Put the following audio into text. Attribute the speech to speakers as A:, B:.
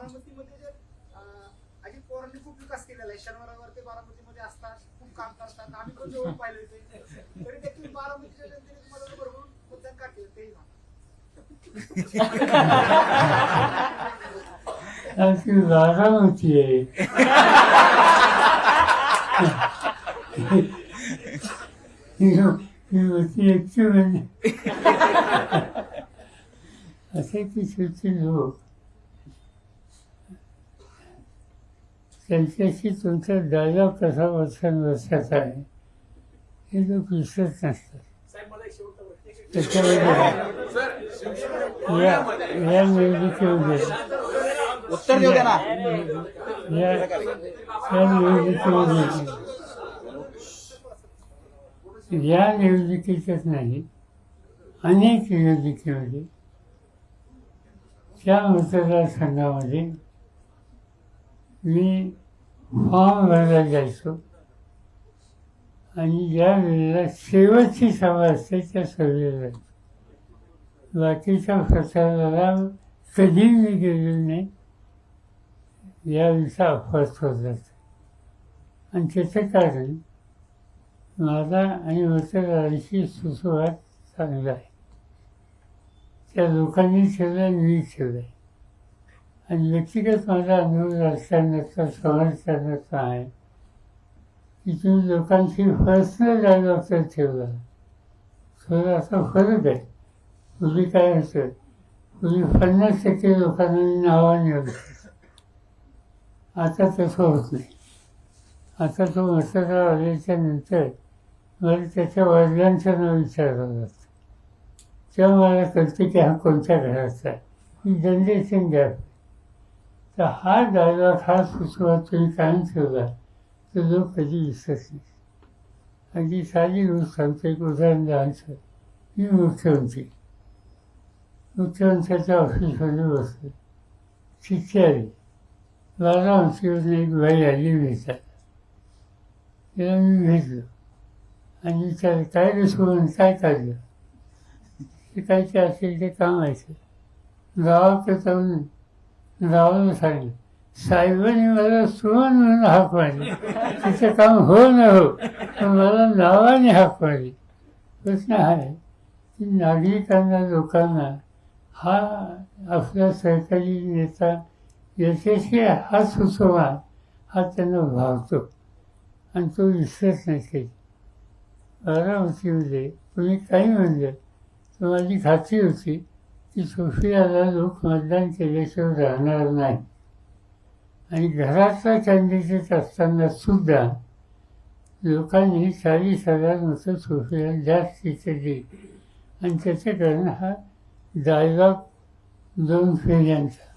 A: बारामतीमध्ये जे अजित पवारांनी खूप विकास केलेला आहे. शनिवारावर ते बारामतीमध्ये असतात खूप काम करतात. आम्ही पण जवळ पाहिले होते तरी देखील बारामतीच्या जनतेने तुम्हाला बरोबर मतदान का केलं? तेही सांगा.
B: बारामती आहे. असे ती छोटे लोक. त्यांच्याशी तुमचा डायलॉग कसा वर्षान वर्षाचा आहे हे लोक विसरत नसतात. त्याच्यामध्ये या या निवडणुकीमध्ये
C: उत्तर देऊ द्या ना.
B: या या निवडणुकीमध्ये या निवडणुकीतच नाही अनेक निवडणुकीमध्ये त्या मतदारसंघामध्ये मी फॉर्म भरायला जायचो. आणि ज्या वेळेला शेवटची सभा असते त्या सभेला जायचो. बाकीच्या प्रसाराला कधी मी गेलो नाही यावेळीचा अपवास होत आणि त्याचं कारण माझा आणि मतदारांशी सुसंवाद चांगला आहे. त्या लोकांनी ठेवला मी ठेवला आहे आणि व्यक्तिगत माझा अनुभव राजकारणाचा समाजकारणाचा आहे. की तुम्ही लोकांशी पर्सनल डायलॉग तर ठेवला. थोडा असा फरक आहे. पूर्वी काय होतं? पूर्वी पन्नास टक्के लोकांना मी नावाने आता तसं होत नाही. आता तो मतदार आल्याच्यानंतर मला त्याच्या वडिलांचं नाव विचारलं जातं तेव्हा मला कळतं की हा कोणत्या घराचा आहे. ही जनरेशन गॅप तर हा डायलॉग हा सुचवा तुम्ही कायम ठेवला तर लोक कधी विसरत नाही अगदी साधी रोज सांगतो एक उदाहरण द्यायचं मी मुख्यमंत्री मुख्यमंत्र्याच्या ऑफिसमध्ये बसतो चिठ्ठी आली बारामतीवरून एक बाई आली भेटायला तिला मी भेटलो आणि विचारलं काय रे सोडून काय काढलं ते काय ते असेल ते काम ऐकलं गावाकडे जाऊन जावं सांगितलं. साहेबांनी मला सुमन म्हणून हाक मारली तिचं काम हो न हो पण मला नावाने हाक मारली प्रश्न आहे की नागरिकांना लोकांना हा आपला सरकारी नेता यशस्वी हा सुसंवा हा त्यांना भावतो. आणि तो विसरत नाही काही. बारामतीमध्ये तुम्ही काही म्हणलं तर माझी खात्री होती की सोफियाला लोक मतदान केल्याशिवाय राहणार नाही. आणि घरातला कॅन्डिडेट असताना सुद्धा लोकांनी चाळीस हजार मतं सोफियाला जास्तीचे दिली. आणि त्याचं कारण हा डायलॉग दोन फेऱ्यांचा.